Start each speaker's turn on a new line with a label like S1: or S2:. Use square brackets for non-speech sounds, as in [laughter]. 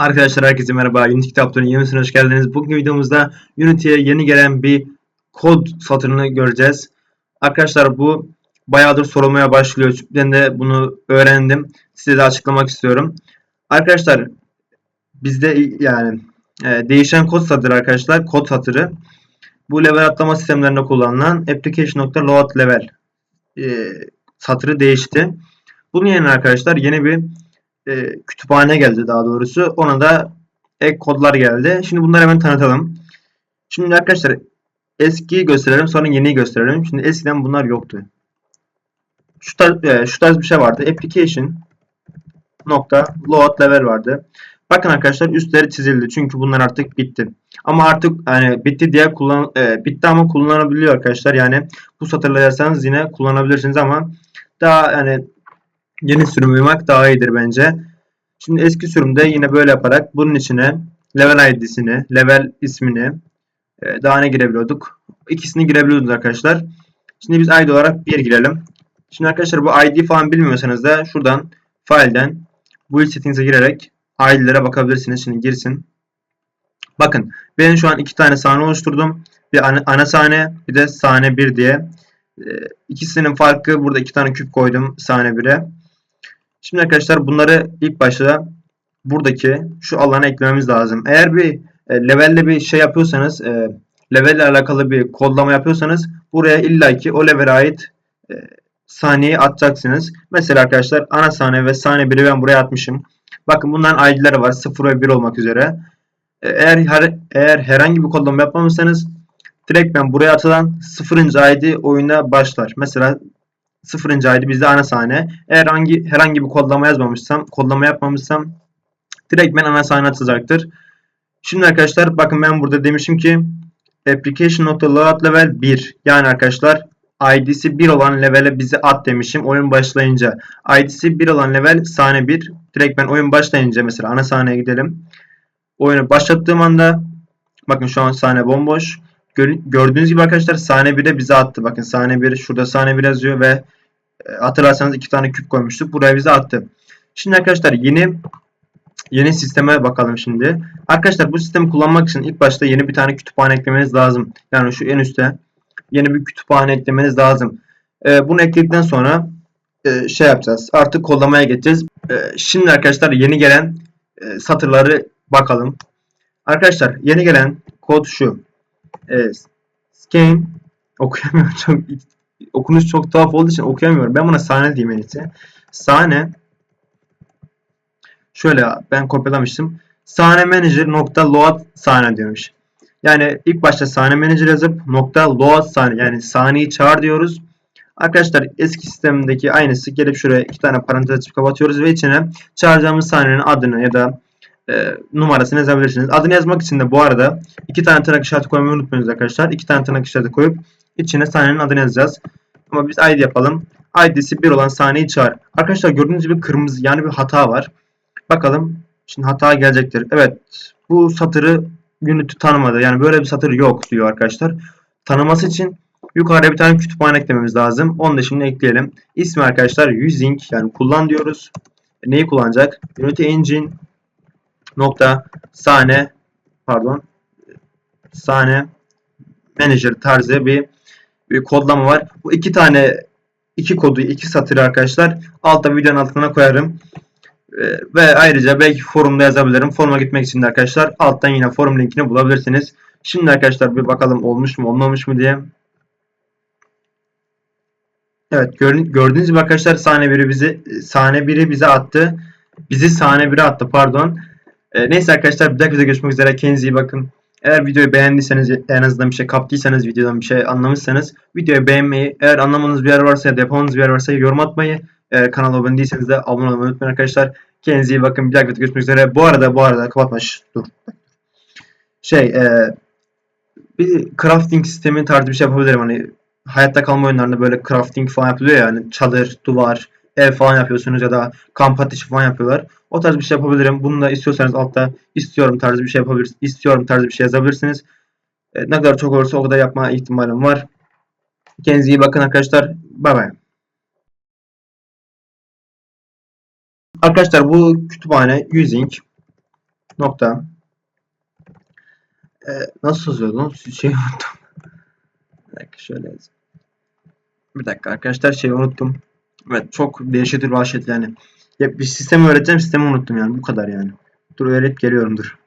S1: Arkadaşlar herkese merhaba. Unity Kitapları'nın yenisine hoş geldiniz. Bugün videomuzda Unity'ye yeni gelen bir kod satırını göreceğiz. Arkadaşlar bu bayağıdır sorulmaya başlıyor. Ben de bunu öğrendim. Size de açıklamak istiyorum. Arkadaşlar bizde yani e, değişen kod satırı arkadaşlar. Kod satırı. Bu level atlama sistemlerinde kullanılan application.load level e, satırı değişti. Bunun yerine arkadaşlar yeni bir e, kütüphane geldi daha doğrusu. Ona da ek kodlar geldi. Şimdi bunları hemen tanıtalım. Şimdi arkadaşlar eskiyi gösterelim sonra yeniyi gösterelim. Şimdi eskiden bunlar yoktu. Şu tarz, e, şu tarz bir şey vardı. Application nokta load level vardı. Bakın arkadaşlar üstleri çizildi. Çünkü bunlar artık bitti. Ama artık yani bitti diye kullan e, bitti ama kullanılabiliyor arkadaşlar. Yani bu satırla yazarsanız yine kullanabilirsiniz ama daha yani yeni sürüm uymak daha iyidir bence. Şimdi eski sürümde yine böyle yaparak bunun içine level ID'sini, level ismini e, daha ne girebiliyorduk? İkisini girebiliyorduk arkadaşlar. Şimdi biz ID olarak bir girelim. Şimdi arkadaşlar bu ID falan bilmiyorsanız da şuradan file'den build settings'e girerek ID'lere bakabilirsiniz. Şimdi girsin. Bakın ben şu an iki tane sahne oluşturdum. Bir ana, ana sahne bir de sahne 1 diye. E, ikisinin farkı burada iki tane küp koydum sahne 1'e. Şimdi arkadaşlar bunları ilk başta buradaki şu alana eklememiz lazım. Eğer bir e, levelle bir şey yapıyorsanız, e, levelle alakalı bir kodlama yapıyorsanız buraya illaki o levele ait e, sahneyi atacaksınız. Mesela arkadaşlar ana sahne ve sahne 1'i ben buraya atmışım. Bakın bunların ID'leri var 0 ve 1 olmak üzere. E, eğer her, eğer herhangi bir kodlama yapmamışsanız direkt ben buraya atılan 0. ID oyuna başlar. Mesela 0. ID bizde ana sahne. Eğer hangi herhangi bir kodlama yazmamışsam, kodlama yapmamışsam direkt ben ana sahne atacaktır. Şimdi arkadaşlar bakın ben burada demişim ki application.load level 1. Yani arkadaşlar ID'si 1 olan levele bizi at demişim oyun başlayınca. ID'si 1 olan level sahne 1. Direkt ben oyun başlayınca mesela ana sahneye gidelim. Oyunu başlattığım anda bakın şu an sahne bomboş. Gördüğünüz gibi arkadaşlar sahne 1'e bize attı. Bakın sahne 1 şurada sahne 1 yazıyor ve e, hatırlarsanız iki tane küp koymuştuk. Buraya bize attı. Şimdi arkadaşlar yeni yeni sisteme bakalım şimdi. Arkadaşlar bu sistemi kullanmak için ilk başta yeni bir tane kütüphane eklemeniz lazım. Yani şu en üstte yeni bir kütüphane eklemeniz lazım. Ee, bunu ekledikten sonra e, şey yapacağız. Artık kodlamaya geçeceğiz. E, şimdi arkadaşlar yeni gelen e, satırları bakalım. Arkadaşlar yeni gelen kod şu. E, okuyamıyorum [laughs] çok okunuş çok tuhaf olduğu için okuyamıyorum. Ben buna sahne diyeyim en iyisi. Sahne şöyle ben kopyalamıştım. Sahne manager nokta load sahne diyormuş. Yani ilk başta sahne manager yazıp nokta load sahne yani sahneyi çağır diyoruz. Arkadaşlar eski sistemdeki aynısı gelip şuraya iki tane parantez açıp kapatıyoruz ve içine çağıracağımız sahnenin adını ya da e, numarasını yazabilirsiniz. Adını yazmak için de bu arada iki tane tırnak işareti koymayı unutmayınız arkadaşlar. İki tane tırnak işareti koyup içine sahnenin adını yazacağız. Ama biz ID yapalım. ID'si 1 olan sahneyi çağır. Arkadaşlar gördüğünüz gibi kırmızı yani bir hata var. Bakalım. Şimdi hata gelecektir. Evet. Bu satırı Unity tanımadı. Yani böyle bir satır yok diyor arkadaşlar. Tanıması için yukarıda bir tane kütüphane eklememiz lazım. Onu da şimdi ekleyelim. İsmi arkadaşlar using yani kullan diyoruz. Neyi kullanacak? Unity Engine nokta sahne pardon sahne manager tarzı bir, bir kodlama var. Bu iki tane iki kodu iki satırı arkadaşlar altta videonun altına koyarım. Ee, ve ayrıca belki forumda yazabilirim. Foruma gitmek için de arkadaşlar alttan yine forum linkini bulabilirsiniz. Şimdi arkadaşlar bir bakalım olmuş mu olmamış mı diye. Evet gördüğünüz gibi arkadaşlar sahne biri bizi sahne biri bize attı. Bizi sahne biri attı pardon. E, neyse arkadaşlar bir dahaki videoda görüşmek üzere. Kendinize iyi bakın. Eğer videoyu beğendiyseniz en azından bir şey kaptıysanız videodan bir şey anlamışsanız videoyu beğenmeyi eğer anlamanız bir yer varsa ya da bir yer varsa yorum atmayı eğer kanala abone değilseniz de abone olmayı unutmayın arkadaşlar. Kendinize iyi bakın. Bir dahaki videoda görüşmek üzere. Bu arada bu arada kapatmış. Dur. Şey e, bir crafting sistemi tarzı bir şey yapabilirim. Hani hayatta kalma oyunlarında böyle crafting falan yapılıyor ya. Yani çadır, duvar, ev falan yapıyorsunuz ya da kamp ateşi falan yapıyorlar. O tarz bir şey yapabilirim. Bunu da istiyorsanız altta istiyorum tarzı bir şey yapabilirsiniz. İstiyorum tarzı bir şey yazabilirsiniz. E, ne kadar çok olursa o kadar yapma ihtimalim var. Kendinize iyi bakın arkadaşlar. Bay bay. Arkadaşlar bu kütüphane using nokta Ee, nasıl yazıyordu lan? Şeyi unuttum. Bir dakika şöyle yazayım. Bir dakika arkadaşlar şeyi unuttum. Evet çok dehşetli bir vahşet yani. Ya bir sistemi öğreteceğim sistemi unuttum yani bu kadar yani. Dur öğret geliyorum dur.